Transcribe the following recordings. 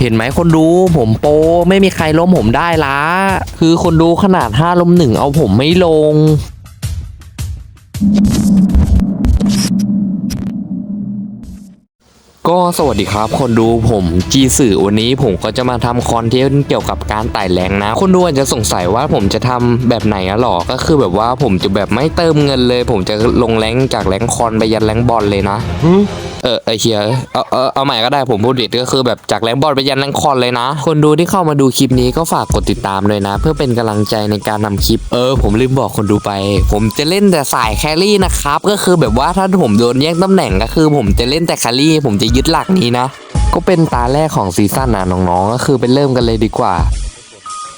เห็นไหมคนดูผมโปไม่มีใครล้มผมได้ละ คือคนดูขนาด 5ล้มหนึ่งเอาผมไม่ลง ก็สวัสดีครับ คนดูผมจีสื่อวันนี้ผมก็จะมาทำคอนเทนต์เกี่ยวกับการไต่แรงนะ คนดูอาจจะสงสัยว่าผมจะทำแบบไหนอะหรอ ก็คือแบบว่าผมจะแบบไม่เติมเงินเลย ผมจะลงแรงจากแรงคอนไปยันแรงบอลเลยนะเออไอเชียเอาเอาเอาใหม่ก็ได้ผมพูดผิดก็คือแบบจากแรงบอลไปยันแรงคอนเลยนะ คนดูที่เข้ามาดูคลิปนี้ก็ฝากกดติดตามเลยนะ เพื่อเป็นกำลังใจในการทำคลิป เออ ผมลืมบอกคนดูไป ผมจะเล่นแต่สายแครี่นะครับก็คือแบบว่าถ้าผมโดนแย่งตำแหน่งก็คือ ผมจะเล่นแต่แครี่ผมจะยึดหลักนี้นะ ก็เป็นตาแรกของซีซั่นนะน้องๆ ก็คือไปเริ่มกันเลยดีกว่า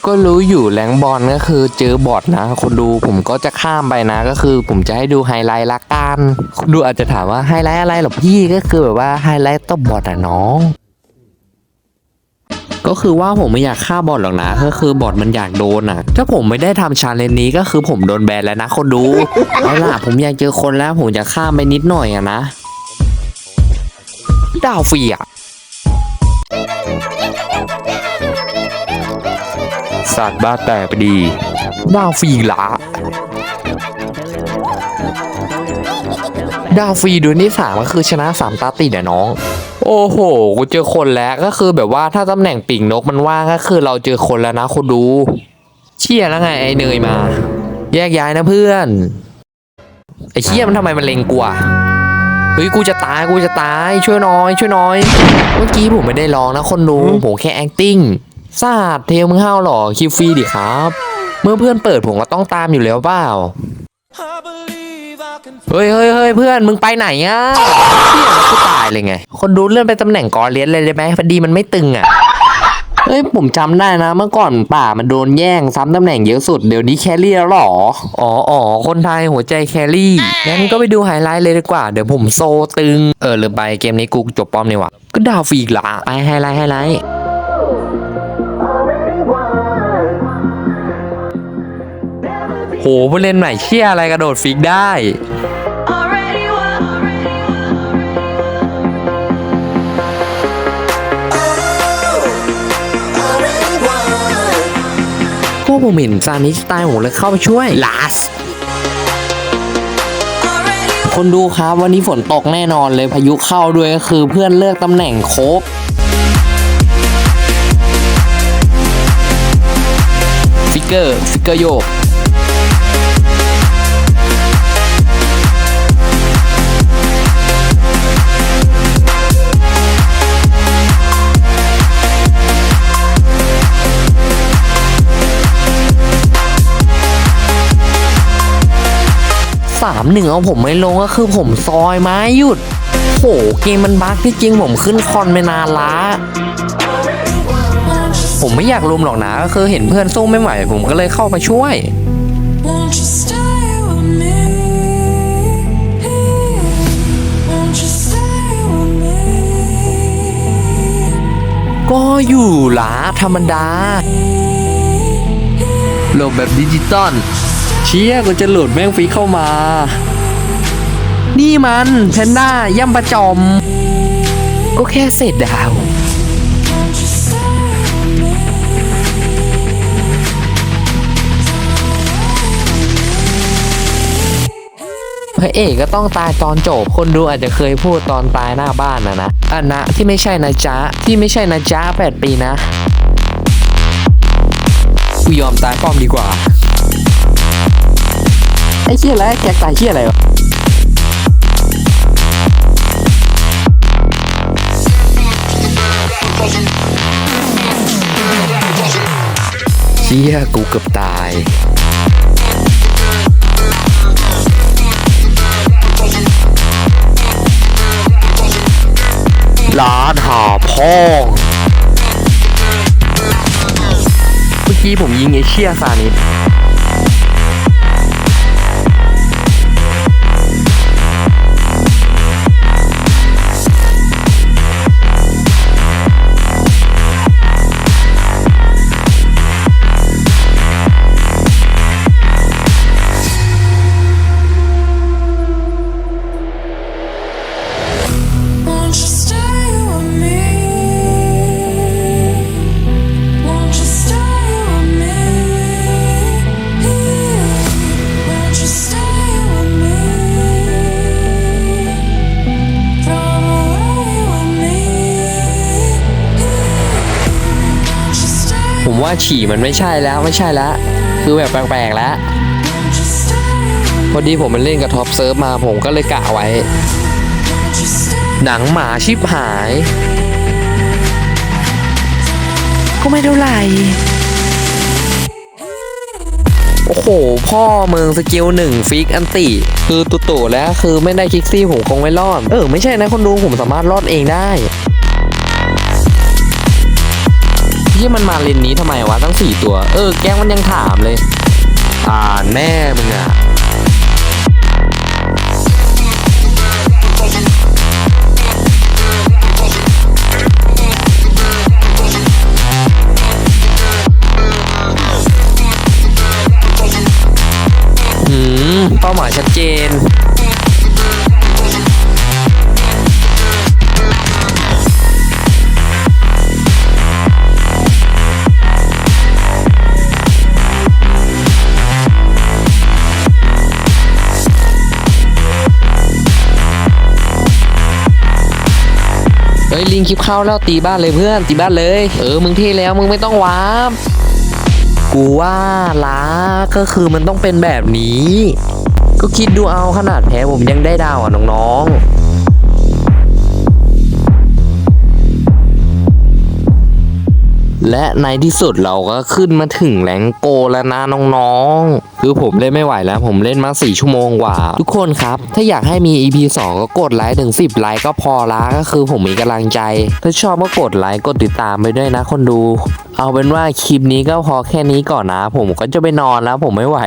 ก็รู้อยู่แรงบอลก็คือเจอบอทนะ คนดูผมก็จะข้ามไปนะ ก็คือผมจะให้ดูไฮไลท์ละกันคนดูอาจจะถามว่าไฮไลท์อะไรหรอพี่ก็คือแบบว่าไฮไลท์ต้องบอทอะน้องก็คือว่าผมไม่อยากฆ่าบอทหรอกนะ ก็คือบอทมันอยากโดนอะ ถ้าผมไม่ได้ทำชาเลนจ์นี้ก็คือผมโดนแบนแล้วนะคนดู เอาล่ะผมอยากเจอคนแล้วผมจะข้ามไปนิดหน่อยอะนะ ดาวฟรีอะสัตว์บ้าแต่ไปดีดาวฟรีละดาวฟรีดือนที่สามก็คือชนะสามตาติดอะน้อง โอ้โห กูเจอคนแล้วก็คือแบบว่าถ้าตำแหน่งปีกนกมันว่างก็คือเราเจอคนแล้วนะคนดู เชี่ยแล้วไงไอ้เนยมา แยกย้ายนะเพื่อน ไอ้เชี่ยมันทำไมมันเลงกูอะ เฮ้ยกูจะตายกูจะตายช่วยหน้อยช่วยหน้อย เมื่อกี้ผมไม่ได้ร้องนะคนดูผมแค่ acting ซาดเทลมึงห้าวหรอคิวฟรีดิครับ เมื่อเพื่อนเปิดผมก็ต้องตามอยู่แล้วเปล่าเฮ้ยเฮ้ยเฮ้ยเพื่อนมึงไปไหนอะเที่ยแล้วกูตายเลยไง คนดูเลื่อนไปตำแหน่งกอเลียนเลยได้ไหมพอดีมันไม่ตึงอะ เฮ้ยผมจำได้นะ เมื่อก่อนป่ามันโดนแย่งซ้ำตำแหน่งเยอะสุด เดี๋ยวนี้แครี่แล้วหรอ อ๋ออ๋อคนไทยหัวใจแครี่งั้นก็ไปดูไฮไลท์เลยดีกว่า เดี๋ยวผมโซตึง เออหรือไปเกมนี้กูจบป้อมนี่วะก็ดาวฟรีอีกละไปไฮไลท์ไฮไลท์โหผู้เล่นใหม่เชี่ยอะไรกระโดดฟิกได้ ผมเห็นซานิสตายผมเลยเข้าไปช่วยลาส Already คนดูครับวันนี้ฝนตกแน่นอนเลยพายุเข้าด้วยก็คือเพื่อนเลือกตำแหน่งโคบฟิกเกอร์ฟิกเกอร์โยกามหนึ่งเอาผมไม่ลงก็คือผมซอยไม้หยุด โหเกมมันบั๊กที่จริงผมขึ้นคอนไปนานละผมไม่อยากรุมหรอกนะก็คือเห็นเพื่อนสู้ไม่ไหวผมก็เลยเข้าไปช่วย won't you stay with me? Won't you stay with me? ก็อยู่ละธรรมดาโหลดแบบดิจิตอล เชี่ยกูจะโหลดแม่งฟรีเข้ามา นี่มันแพนด้าย่ำประจอม ก็แค่เศษดาว Won't you stay with me? พระเอกก็ต้องตายตอนจบ คนดูอาจจะเคยพูดตอนตายหน้าบ้านนะนะอันนะที่ไม่ใช่นะจ๊ะ ที่ไม่ใช่นะจ๊ะแปดปีนะกูยอมตายป้อมดีกว่าไอ้ เชี่ยอะไรแกตายเชี่ยอะไรวะเชี่ยกูเกือบตายร้านหาพ่องเมื่อกี้ผมยิงไอเชี่ยซานิด ว่าฉี่มันไม่ใช่แล้วไม่ใช่แล้ว คือแบบแปลกๆแล้ว Won't you stay พอดีผมมันเล่นกับท็อปเซิร์ฟมาผมก็เลยกะไว้ Won't you stay หนังหมาชิบหาย ก็ไม่เท่าไหร่โอ้โห พ่อเมืองสกิลหนึ่งฟิกอันติ คือตุโตแล้วคือไม่ได้คิกซี่ผมคงไม่รอด เออ ไม่ใช่นะคนดูผมสามารถรอดเองได้ ที่มันมาเลนนี้ทำไมวะตั้งสี่ตัว เออ แก๊งมันยังถามเลย อ่าแม่มึงอะหืมเป้าหมายชัดเจน เฮ้ยลิงคลิปเข้าแล้วตีบ้านเลยเพื่อนตีบ้านเลย เออมึงเท่แล้วมึงไม่ต้องวาร์ปกูว่าล้าก็คือมันต้องเป็นแบบนี้ ก็คิดดูเอาขนาดแพ้ผมยังได้ดาวอะน้องๆ และในที่สุดเราก็ขึ้นมาถึงแหลงโกแล้วนะน้องๆ คือผมเล่นไม่ไหวแล้ว ผมเล่นมา 4 ชั่วโมงกว่า ทุกคนครับ ถ้าอยากให้มี EP 2 ก็กดไลค์ถึง 10 ไลค์ก็พอละก็คือผมมีกำลังใจ ถ้าชอบก็กดไลค์กดติดตามไปด้วยนะคนดู เอาเป็นว่าคลิปนี้ก็พอแค่นี้ก่อนนะ ผมก็จะไปนอนแล้วผมไม่ไหว